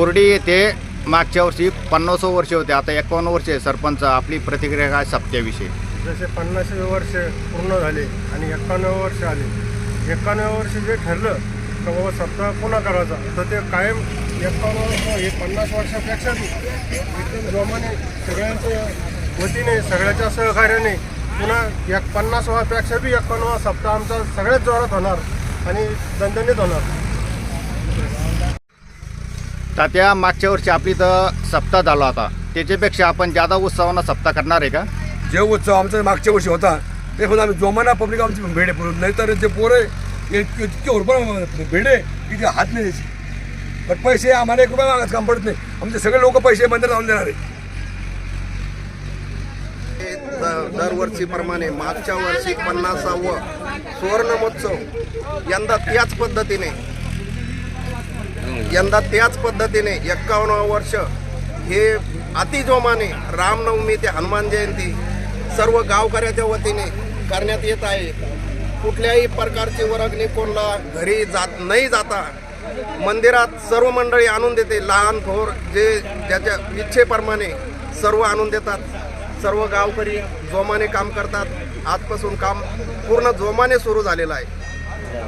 ओरडी येथे मागच्या वर्षी पन्नास वर्ष होते. आता एकावन्न वर्ष आहे. सरपंच आपली प्रतिक्रिया काय सप्त्याविषयी जसे पन्नास वर्ष पूर्ण झाले आणि एक्कावन्न वर्ष आले. एक्कावन्न वर्ष जे ठरलं तर बाबा सप्ताह पुन्हा करायचा तर ते कायम एक्कावन्न वर्ष हे पन्नास वर्षापेक्षा बी एकदम जोमाने सगळ्यांच्या वतीने सगळ्याच्या सहकार्याने पुन्हा एक पन्नास वर्षापेक्षा बी एक्कावन्नवा सप्ताह आमचा सगळ्याच जोरात होणार आणि दणदणीत होणार. तात्या मागच्या वर्षी आपली तर सप्ताह झाला होता. त्याच्यापेक्षा आपण जादा उत्सवानं सप्ताह करणार आहे का? जे उत्सव आमचा मागच्या वर्षी होता ते पण आम्ही जोमाना पब्लिक आमची भेडे नाही तर जे पोरं इतके ओरपण भेडे की ते हात नाही द्यायचे. पण पैसे आम्हाला एक रुपया मागायचं काम पडत नाही. आमचे सगळे लोक पैसे मंदिर लावून देणार आहे. द- दरवर्षीप्रमाणे मागच्या वर्षी पन्नासावं सुवर्ण महोत्सव यंदा त्याच पद्धतीने यंदा त्याच पद्धतीने एक्कावन्न वर्ष हे अतिजोमाने रामनवमी ते हनुमान जयंती सर्व गावकऱ्याच्या वतीने करण्यात येत आहे. कुठल्याही प्रकारची वर्गणी कोणला घरी जात नाही जाता मंदिरात सर्व मंडळी आणून देते. लहान थोर जे ज्याच्या इच्छेप्रमाणे सर्व आणून देतात. सर्व गावकरी जोमाने काम करतात. आजपासून काम पूर्ण जोमाने सुरू झालेलं आहे.